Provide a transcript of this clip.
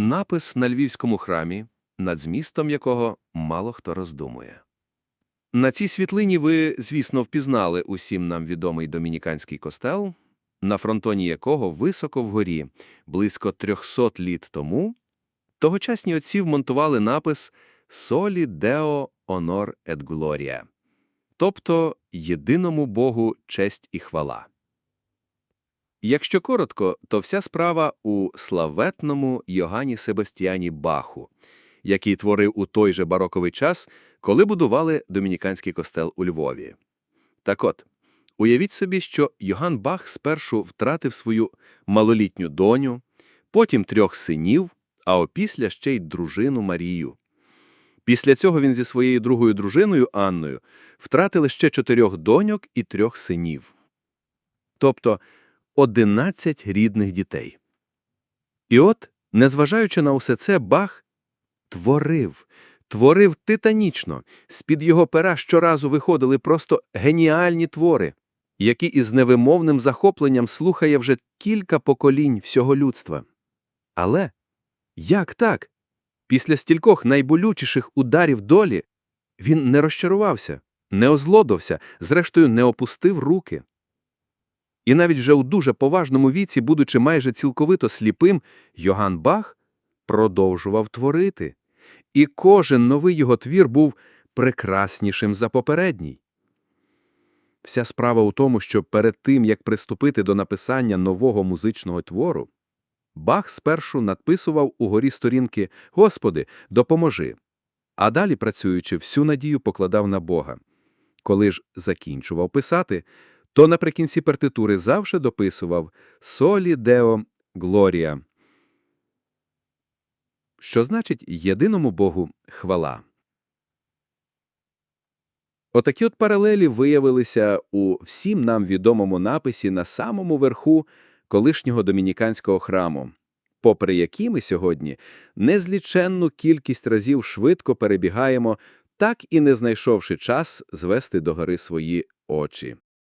Напис на львівському храмі, над змістом якого мало хто роздумує. На цій світлині ви, звісно, впізнали усім нам відомий домініканський костел, на фронтоні якого високо вгорі, близько 300 літ тому, тогочасні отці вмонтували напис «Солі Део Онор ет Глорія», тобто «Єдиному Богу честь і хвала». Якщо коротко, то вся справа у славетному Йоганні Себастьяні Баху, який творив у той же бароковий час, коли будували домініканський костел у Львові. Так от, уявіть собі, що Йоган Бах спершу втратив свою малолітню доню, потім трьох синів, а опісля ще й дружину Марію. Після цього він зі своєю другою дружиною Анною втратили ще чотирьох доньок і трьох синів. Тобто 11 рідних дітей. І от, незважаючи на усе це, Бах творив, творив титанічно. З-під його пера щоразу виходили просто геніальні твори, які із невимовним захопленням слухає вже кілька поколінь всього людства. Але як так? Після стількох найболючіших ударів долі він не розчарувався, не озлодився, зрештою не опустив руки. І навіть вже у дуже поважному віці, будучи майже цілковито сліпим, Йоган Бах продовжував творити. І кожен новий його твір був прекраснішим за попередній. Вся справа у тому, що перед тим, як приступити до написання нового музичного твору, Бах спершу надписував угорі сторінки «Господи, допоможи», а далі, працюючи, всю надію покладав на Бога. Коли ж закінчував писати, то наприкінці партитури завжди дописував «Солі Део Глорія», що значить «єдиному Богу хвала». Отакі от паралелі виявилися у всім нам відомому написі на самому верху колишнього домініканського храму, попри які ми сьогодні незліченну кількість разів швидко перебігаємо, так і не знайшовши час звести догори свої очі.